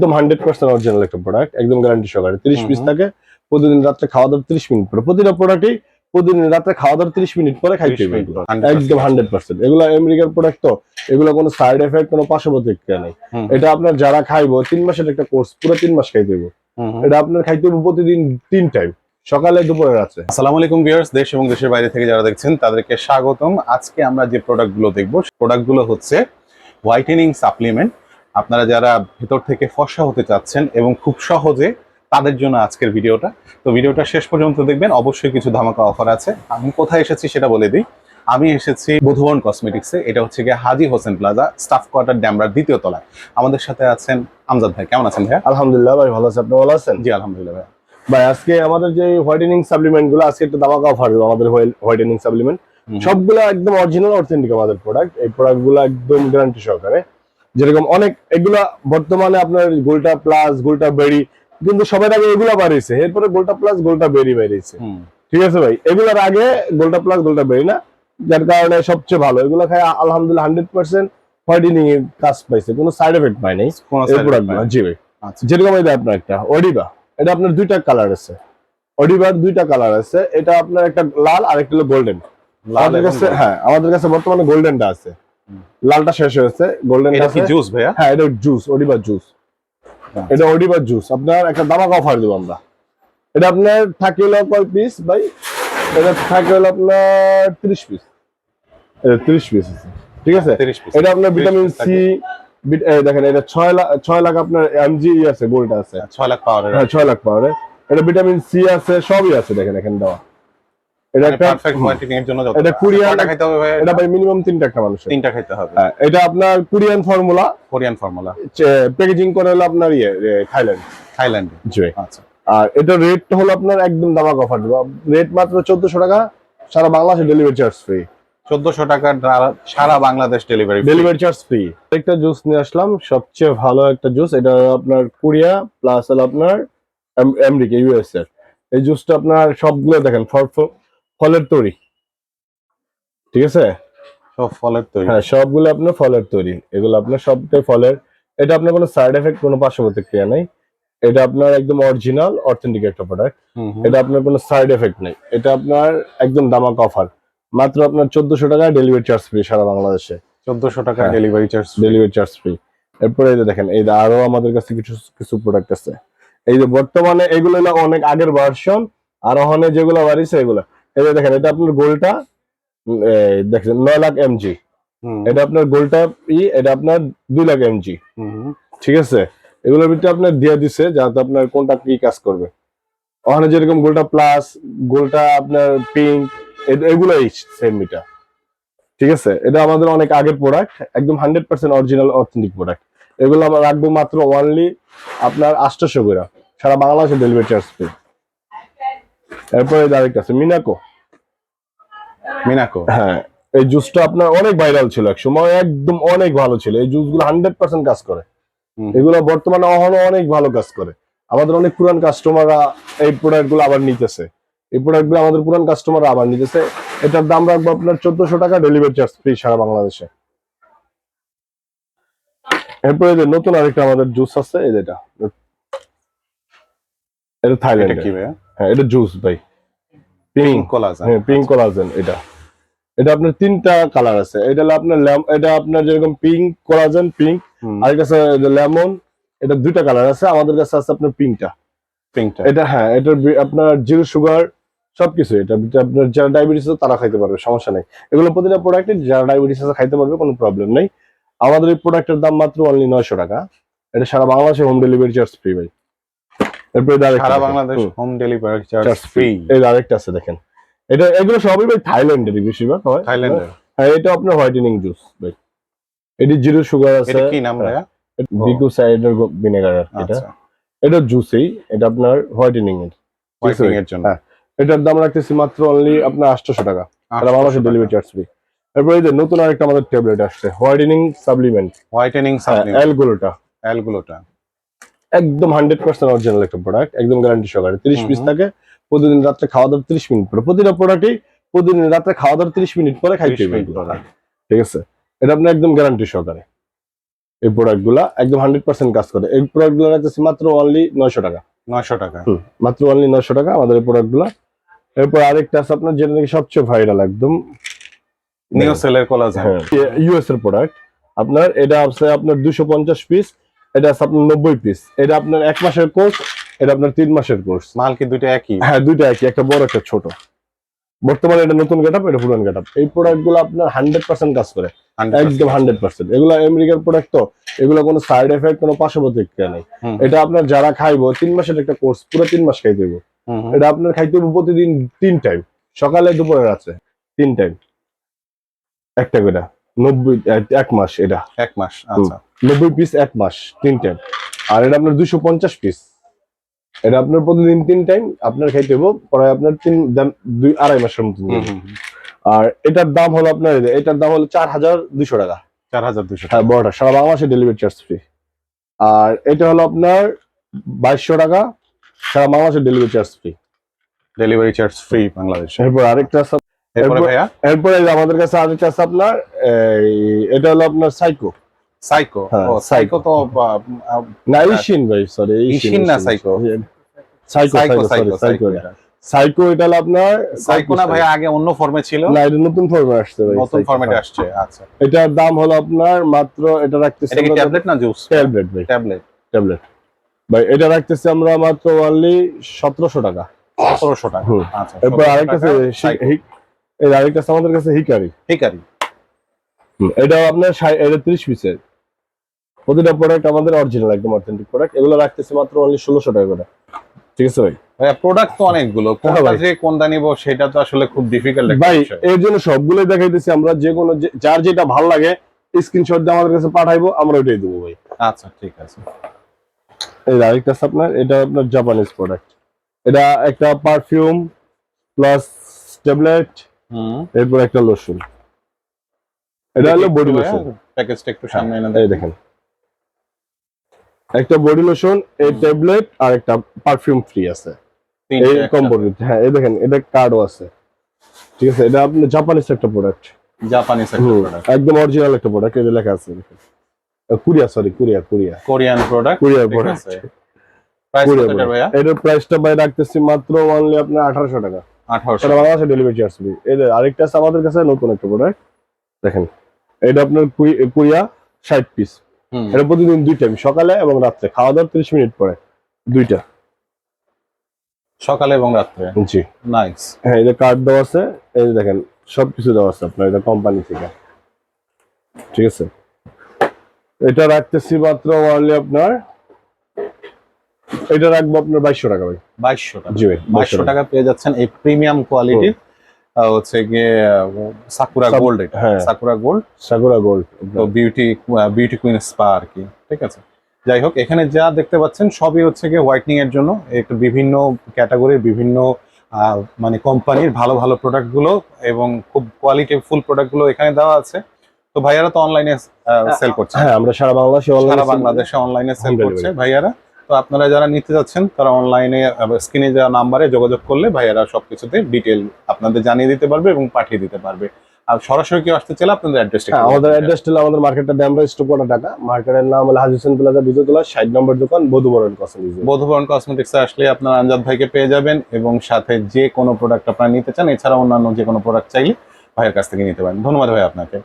একদম hundred percent original একটা product একদম গ্যারান্টি সহকারে। তিরিশ পিস থাকে প্রতিদিন রাত্রে খাওয়া দাওয়ার তিরিশ মিনিট পরে। প্রতিটা প্রোডাক্টই প্রতিদিন রাত্রে খাওয়া দাওয়ার তিরিশ মিনিট পরে খাইতে হবে একদম হান্ড্রেড পার্সেন্ট এগুলো আমেরিকার প্রোডাক্ট তো এগুলো কোনো সাইড এফেক্ট কোনো পার্শ্ব প্রতিক্রিয়া নেই এটা আপনার যারা খাইবো তিন মাসের একটা কোর্স পুরো তিন মাস খাইতে হবে এটা আপনার খাইতে হবে প্রতিদিন তিন টাইম সকালে দুপুরে রাত্রে। আসসালামু আলাইকুম ভিউয়ার্স দেশ এবং দেশের বাইরে থেকে যারা দেখছেন তাদেরকে স্বাগতম। আজকে আমরা যে প্রোডাক্টগুলো দেখব প্রোডাক্টগুলো হচ্ছে হোয়াইটেনিং সাপ্লিমেন্ট আপনারা যারা ভেতর থেকে ফর্সা হতে চাচ্ছেন এবং খুব সহজে তাদের জন্য আজকের ভিডিওটা। তো ভিডিওটা শেষ পর্যন্ত দেখবেন অবশ্যই কিছু ধামাকা অফার আছে। আমি কোথায় এসেছি সেটা বলে দিই। আমি এসেছি বধুবন কসমেটিক্সে এটা হচ্ছে গিয়ে Haji Hossain plaza staff quarter ড্যামরার দ্বিতীয় তলায়। আমাদের সাথে আছেন আমজাদ ভাই। কেমন আছেন ভাইয়া? আলহামদুলিল্লাহ ভাই ভালো আছেন আপনি ভালো আছেন? জি আলহামদুলিল্লাহ ভাই ভাই আজকে আমাদের যে হোয়াইটেনিং সাপ্লিমেন্টগুলো আজকে একটা দামাকা অফার দেবো আমাদের হোয়াইটেনিং সাপ্লিমেন্ট। সবগুলো একদম অরিজিনাল অথেন্টিক আমাদের প্রোডাক্ট এই প্রোডাক্টগুলো একদম গ্যারান্টি সহকারে। যেরকম অনেক এগুলা বর্তমানে আপনার গোল্টা প্লাস গোল্টা বেরি কিন্তু সবার আগে এগুলা বাড়িয়েছে। এরপরে গোল্টা প্লাস গোল্টা বেরি বেরিয়েছে ঠিক আছে ভাই? এগুলার আগে গোল্টা প্লাস গোল্টা বেরি না। যার কারণে সবচেয়ে ভালো। এগুলো খাই আলহামদুলিল্লাহ হান্ড্রেড পার্সেন্ট হোয়াইটেনিং এর কাজ পাইছে। কোনো সাইড এফেক্ট পাই নাই। জি ভাই। আচ্ছা। যেরকম এটা আপনার একটা অডিবা এটা আপনার দুইটা কালার আছে। অডিবার দুইটা কালার আছে। এটা আপনার একটা লাল আর একটা হলো গোল্ডেন আমাদের কাছে হ্যাঁ আমাদের কাছে বর্তমানে গোল্ডেনটা আছে। লালটা শেষ হয়েছে গোল্ডেন এটা কি জুস ভাইয়া? হ্যাঁ এটা জুস অডিবার জুস এটা অডিবার জুস আপনার একটা দামাক অফার দেবো আমরা। এটা আপনার থাকে হলো কয় পিস ভাই? এটা থাকে হলো আপনার তিরিশ পিস এটা তিরিশ পিস আছে। ঠিক আছে? 30 পিস এটা আপনার ভিটামিন সি দেখেন এটা ছয় লাখ ছয় লাখ আপনার এমজি আছে গোল্ড আছে। ছয় লাখ পাওয়ারের। হ্যাঁ ছয় লাখ পাওয়ারে এটা ভিটামিন সি আছে সবই আছে দেখেন এখানে দেওয়া। এটা একটা পারফেক্ট এর জন্য এটা কোরিয়ান খাইতে হবে এটা ভাই মিনিমাম তিনটা একটা তিনটা খাইতে হবে। হ্যাঁ এটা আপনার Korean formula Korean formula packaging করে হলো আপনার ইয়ে থাইল্যান্ড জি। আচ্ছা। আর এটা রেট হলো আপনার একদম দামাক অফার দেবো রেট মাত্র চোদ্দশো টাকা সারা বাংলাদেশে ডেলিভারি চার্জ ফ্রি চোদ্দশো দ্বারা সারা Bangladesh delivery delivery charge free একটা জুস নিয়ে আসলাম সবচেয়ে ভালো একটা জুস এটা আপনার কোরিয়া প্লাস হলো আপনার আমেরিকা ইউএস এর এই জুসটা আপনার সবগুলো দেখেন ফল- ফলের তৈরি। ঠিক আছে? সব ফলের তৈরি। হ্যাঁ সবগুলো আপনার ফলের তৈরি। এগুলো আপনার সবটাই ফলের। এটা আপনার কোনো সাইড এফেক্ট কোনো পার্শ্ব প্রতিক্রিয়া নেই। এটা আপনার একদম অরিজিনাল অথেন্টিক একটা প্রোডাক্ট। এটা আপনার কোনো সাইড এফেক্ট নেই। এটা আপনার একদম দামাক অফার মাত্র আপনার চোদ্দশো টাকা ডেলিভারি চার্জ ফ্রি সারা বাংলাদেশে। চোদ্দশো টাকা। Delivery charge delivery charge free এরপরে এই যে দেখেন এই যে আরও আমাদের কাছে কিছু কিছু প্রোডাক্ট আছে। এই যে বর্তমানে এগুলো অনেক আগের ভার্সন আর ওখানে যেগুলো বাড়িছে এগুলো। যে দেখেন এটা আপনার গোলটা দেখেন নয় লাখ এমজি এটা আপনার গোলটা ই এটা আপনার দুই লাখ এমজি ঠিক আছে? এগুলোর ভিতরে আপনার দিয়ে দিছে যাতে আপনার কোনটা কি কাজ করবে। ওখানে যেরকম গোলটা প্লাস গোলটা আপনার পিঙ্ক এগুলোই সেম মিটা ঠিক আছে? এটা আমাদের অনেক আগের প্রোডাক্ট একদম hundred percent original authentic product এগুলো আমরা রাখব মাত্র ওয়ানলি আপনার আটশোশো করে। সারা বাংলাদেশে ডেলিভারি চার্জ ফ্রি এরপরে ডাইরেক্ট আছে মিনাকো মিনাকো হ্যাঁ এই জুসটা আপনার অনেক ভাইরাল ছিল এক সময় একদম অনেক ভালো ছিল। এই জুসগুলো হান্ড্রেড পার্সেন্ট কাজ করে। এগুলো বর্তমানে এখনও অনেক ভালো কাজ করে। আমাদের অনেক পুরান কাস্টমাররা এই প্রোডাক্টগুলো আবার নিতেছে। এই প্রোডাক্টগুলো আমাদের পুরান কাস্টমাররা আবার নিতেছে। এটার দাম রাখব আপনার চোদ্দশো টাকা ডেলিভারি চার্জ ফ্রি সারা বাংলাদেশে। এরপরে যে নতুন আরেকটা আমাদের জুস আছে এই যেটা এটা। এটা থাইল্যান্ড কি ভাইয়া? হ্যাঁ এটা জুস ভাই। পিঙ্ক পিঙ্ক হ্যাঁ পিঙ্ক কোলাজেন এটা। এটা আপনার তিনটা কালার আছে। এটা হলো আপনার এটা আপনার যেরকম পিঙ্ক কোলাজেন পিঙ্ক আর কাছে লেমন এটা দুইটা কালার আছে আমাদের কাছে আছে আপনার পিঙ্কটা পিঙ্কটা এটা হ্যাঁ এটা আপনার জিরো সুগার সবকিছু এটা। এটা আপনার যারা ডায়াবেটিস আছে তারা খাইতে পারবে সমস্যা নেই। এগুলো প্রতিটা প্রোডাক্টে যারা ডায়াবেটিস আছে খাইতে পারবে কোনো প্রবলেম নেই। আমাদের এই প্রোডাক্টের দাম মাত্র অনলি নয়শো টাকা। এটা সারা বাংলাদেশে হোম ডেলিভারি চার্জ ফ্রি ভাই। এরপরে সারা Bangladesh home. Delivery charge free এই আরেকটা আছে দেখেন। এটা এগুলো সবই ভাই থাইল্যান্ডেরই বেশিরভাগ হয়। থাইল্যান্ডে হ্যাঁ এটা আপনার হোয়াইটেনিং জুস ভাই। এটি জিরো সুগার আছে। এটা কি নাম ভাইয়া? বিকু সাইডার ভিনেগার এটা। আচ্ছা। এটা জুসেই এটা আপনার হোয়াইটেনিং এর হোয়াইটেনিং এর জন্য। হ্যাঁ। এটার দাম রাখতেছি মাত্র অনলি আপনার আটশোশো টাকা। সারা বাংলাদেশে ডেলিভারি চার্জ ফ্রি এরপরে এই যে নতুন আরেকটা আমাদের ট্যাবলেট আসছে হোয়াইটেনিং সাপ্লিমেন্ট হোয়াইটেনিং সাপ্লিমেন্ট অ্যালগুলোটা অ্যালগুলোটা একদম হান্ড্রেড পার্সেন্ট অরিজিনাল একটা প্রোডাক্ট একদম গ্যারান্টি সহকারে। তিরিশ পিস থাকে প্রতিদিন রাত্রে খাওয়া দাওয়ার তিরিশ মিনিট পরে। প্রতিটা প্রোডাক্টই প্রতিদিন রাত্রে খাওয়া দাওয়ার তিরিশ মিনিট পরে খাইতে 30 হবে মিনিট এগুলো। পরে। ঠিক আছে? এটা আপনার একদম গ্যারান্টি সহকারে। এই প্রোডাক্টগুলা একদম হান্ড্রেড পার্সেন্ট কাজ করে। এই প্রোডাক্টগুলো রাখতেছি মাত্র অনলি নয়শো টাকা। নয়শো টাকা। মাত্র অনলি নয়শো টাকা আমাদের এই প্রোডাক্টগুলা। এরপর আরেকটা আছে আপনার যেটা নাকি সবচেয়ে ভাইরাল একদম। নিউ সেলের কোলাজেন ইউএস এর প্রোডাক্ট আপনার এটা আছে আপনার দুশো পঞ্চাশ পিস এটা আপনার নব্বই পিস এটা আপনার এক মাসের কোর্স এটা আপনার তিন মাসের কোর্স মাল কি দুইটা একই? হ্যাঁ দুইটা একই একটা বড় একটা ছোট। বর্তমানে এটা নতুন গেট এটা পুরান গেট এই প্রোডাক্টগুলো আপনার হান্ড্রেড পার্সেন্ট কাজ করে। একদম হান্ড্রেড পার্সেন্ট এগুলো আমেরিকার প্রোডাক্ট তো এগুলো কোনো সাইড এফেক্ট কোনো পার্শ্ব প্রতিক্রিয়া নেই। এটা আপনার যারা খাইবো তিন মাসের একটা কোর্স পুরো তিন মাস খাইতে হইব। এটা আপনার খাইতে হবে প্রতিদিন তিন টাইম সকালে দুপুরে রাত্রে। তিন টাইম একটা করে। নব্বই এক মাস এটা। এক মাস আচ্ছা। নব্বই পিস এক মাস তিন টাইম আর এটা আপনার দুশো পঞ্চাশ পিস এটা আপনার প্রতিদিন তিন টাইম আপনার খাইতে হব পরে আপনার তিন দুই আড়াই মাসের হুম। আর এটার দাম হলো আপনার এটার দাম হলো চার হাজার দুশো টাকা। চার হাজার দুশো হ্যাঁ বড়টা সারা বাংলাদেশে ডেলিভারি চার্জ ফ্রি আর এটা হলো আপনার বাইশশো টাকা সারা বাংলাদেশে delivery charge free delivery charge free বাংলাদেশে। এরপর আরেকটা এরপরে ভাইয়া? এরপরে আমাদের কাছে আরেকটা আছে আপনার এটা হলো আপনার সাইকো সাইকো হ্যাঁ, ও সাইকো তো না ইশিন ভাই সরি ইশিন না psycho? Psycho psycho psycho psycho psycho psycho psycho এটা। আপনার সাইকো না ভাইয়া আগে অন্য ফর্মে ছিল? না এটা নতুন ফর্মে আসছে ভাই নতুন ফরম্যাটে হ্যাঁ। আসছে আচ্ছা। এটার দাম হলো আপনার মাত্র এটা রাখতেছি এটা ট্যাবলেট না জুস ট্যাবলেট ভাই। ট্যাবলেট ট্যাবলেট ভাই এটা রাখতেছি আমরা মাত্র অনলি সতেরোশো টাকা। সতেরোশো টাকা। আচ্ছা এরপর আরেকটা আছে এই আরেকটা আছে আমাদের কাছে হিকারি। হিকারি। এটা আপনার এটা ত্রিশ পিসের। প্রতিটা প্রোডাক্ট আমাদের অরিজিনাল একদম অথেন্টিক প্রোডাক্ট এগুলো রাখতেছি মাত্র অনলি ষোলোশো টাকা করে। ঠিক আছে ভাই? ভাইয়া প্রোডাক্ট তো অনেকগুলো। কোনটা হ্যাঁ ভাই। যে কোনটা নিব সেটা তো আসলে খুব ডিফিকাল্ট ভাই এর জন্য সবগুলোই দেখাইতেছি আমরা। যে কোনো যার যেটা ভালো লাগে স্ক্রিনশট দিয়ে আমাদের কাছে পাঠাইবো আমরা ওইটাই দেবো ভাই। আচ্ছা ঠিক আছে। এই আরেকটা আপনার এটা আপনার জাপানিজ প্রোডাক্ট এটা একটা পারফিউম প্লাস ট্যাবলেট এরপর একটা লোশন। এটা হলো বডি লোশন। প্যাকেজটা একটু সামনে এনে এই দেয় দেখেন। একটা বডি লোশন এই ট্যাবলেট আর একটা পারফিউম ফ্রি আছে। এই কম্বো হ্যাঁ এই দেখেন এটা কার্ডও আছে। ঠিক আছে এটা আপনার জাপানিজ একটা প্রোডাক্ট জাপানিজ একটা প্রোডাক্ট একদম অরিজিনাল একটা প্রোডাক্ট এটা লেখা আছে দেখেন। Korea sorry Korea Korea Korean product কোরিয়ার ঠিক প্রোডাক্ট এটার প্রাইসটা ভাই রাখতেছি মাত্র অনলি আপনার আঠারোশো টাকা। 1800 বাংলাদেশে ডেলিভারি চার্জ ফ্রি এই আরেকটা আছে আমাদের কাছে নতুন একটা প্রোডাক্ট দেখেন এটা আপনার কুড়ি- ষাট পিস এটা প্রতিদিন দুই টাইম সকালে এবং রাত্রে। খাওয়া দাওয়ার ত্রিশ মিনিট পরে দুইটা। সকালে এবং রাত্রে? জি। নাইস হ্যাঁ যে কার্ড দেওয়া আছে এই যে দেখেন সবকিছু দেওয়া আছে আপনার এটা কোম্পানি থেকে। ঠিক আছে? এটা রাখতেছি মাত্র অনলি আপনার এটা রাখব আপনার বাইশশো টাকা ভাই। 2200 টাকা। জি ভাই বাইশশো টাকা। পেয়ে যাচ্ছেন এই প্রিমিয়াম কোয়ালিটির হচ্ছে গিয়ে সাকুরা গোল্ড এটা। হ্যাঁ। সাকুরা গোল্ড সাগরা গোল্ড তো বিউটি বিউটি কুইন স্পা আর কি ঠিক আছে? যাই হোক এখানে যা দেখতে পাচ্ছেন সবই হচ্ছে গিয়ে হোয়াইটনিং এর জন্য। একটু বিভিন্ন ক্যাটাগরির বিভিন্ন মানে কোম্পানির ভালো ভালো প্রোডাক্টগুলো এবং খুব কোয়ালিটি ফুল প্রোডাক্টগুলো এখানে দেওয়া আছে। তো ভাইয়ারা তো অনলাইনে সেল করছে। হ্যাঁ আমরা সারা বাংলাদেশে সারা অনলাইনে বাংলাদেশে অনলাইনে সেল করছে ভাইয়ারা। তো আপনারা যারা নিতে যাচ্ছেন তারা অনলাইনে স্ক্রিনে দেওয়া নাম্বারে যোগাযোগ করলে ভাইয়ারা সবকিছুতে ডিটেল আপনাদের জানিয়ে দিতে পারবে এবং পাঠিয়ে দিতে পারবে। আর সরাসরি কেউ আসতে চাইলে আপনাদের অ্যাড্রেসটা হ্যাঁ আমাদের অ্যাড্রেস হলো আমাদের মার্কেটটা ড্যামরা স্টোপোটা টাকা মার্কেটের নাম হলো হাজি হোসেন প্লাজা দ্বিতীয়তলা ষাট নম্বর দোকান বধুবরণ কসমেটিক্স বধুবরণ কসমেটিক্সে আসলে আপনার আনজাদ ভাইকে পেয়ে যাবেন এবং সাথে যে কোনো প্রোডাক্ট আপনারা নিতে চান এছাড়া অন্যান্য যে কোনো প্রোডাক্ট চাইলে ভাইয়ের কাছ থেকে নিতে পারেন। ধন্যবাদ ভাই আপনাকে।